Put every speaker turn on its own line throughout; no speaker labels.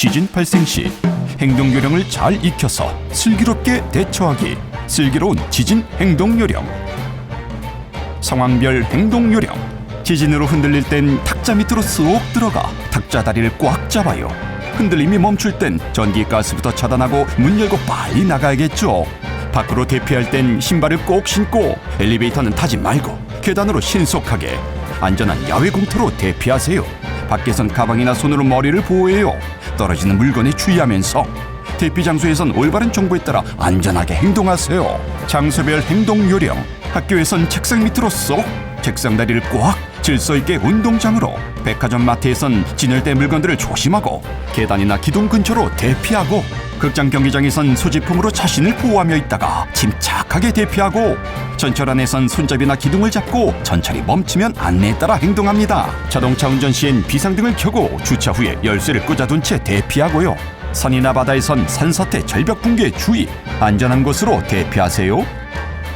지진 발생 시 행동 요령을 잘 익혀서 슬기롭게 대처하기. 슬기로운 지진 행동 요령. 상황별 행동 요령. 지진으로 흔들릴 땐 탁자 밑으로 쏙 들어가 탁자 다리를 꽉 잡아요. 흔들림이 멈출 땐 전기 가스부터 차단하고 문 열고 빨리 나가야겠죠. 밖으로 대피할 땐 신발을 꼭 신고 엘리베이터는 타지 말고 계단으로 신속하게 안전한 야외 공터로 대피하세요. 밖에선 가방이나 손으로 머리를 보호해요. 떨어지는 물건에 주의하면서 대피 장소에선 올바른 정보에 따라 안전하게 행동하세요. 장소별 행동 요령. 학교에선 책상 밑으로 쏙, 책상 다리를 꽉, 질서 있게 운동장으로. 백화점 마트에선 진열대 물건들을 조심하고 계단이나 기둥 근처로 대피하고 극장 경기장에선 소지품으로 자신을 보호하며 있다가 침착하게 대피하고 전철 안에선 손잡이나 기둥을 잡고 전철이 멈추면 안내에 따라 행동합니다. 자동차 운전 시엔 비상등을 켜고 주차 후에 열쇠를 꽂아둔 채 대피하고요. 산이나 바다에선 산사태 절벽 붕괴 주의 안전한 곳으로 대피하세요.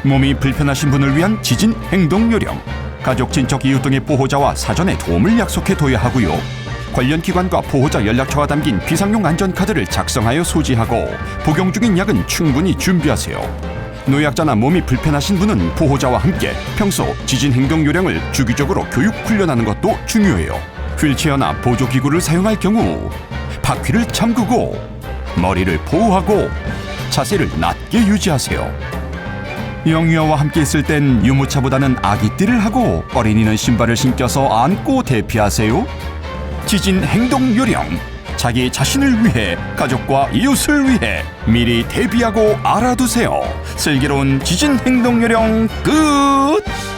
몸이 불편하신 분을 위한 지진 행동 요령 가족 친척 이웃 등의 보호자와 사전에 도움을 약속해 둬야 하고요. 관련 기관과 보호자 연락처가 담긴 비상용 안전카드를 작성하여 소지하고 복용 중인 약은 충분히 준비하세요. 노약자나 몸이 불편하신 분은 보호자와 함께 평소 지진 행동 요령을 주기적으로 교육 훈련하는 것도 중요해요. 휠체어나 보조 기구를 사용할 경우 바퀴를 잠그고 머리를 보호하고 자세를 낮게 유지하세요. 영유아와 함께 있을 땐 유모차보다는 아기띠를 하고 어린이는 신발을 신겨서 안고 대피하세요. 지진 행동 요령. 자기 자신을 위해 가족과 이웃을 위해 미리 대비하고 알아두세요. 슬기로운 지진 행동 요령 끝.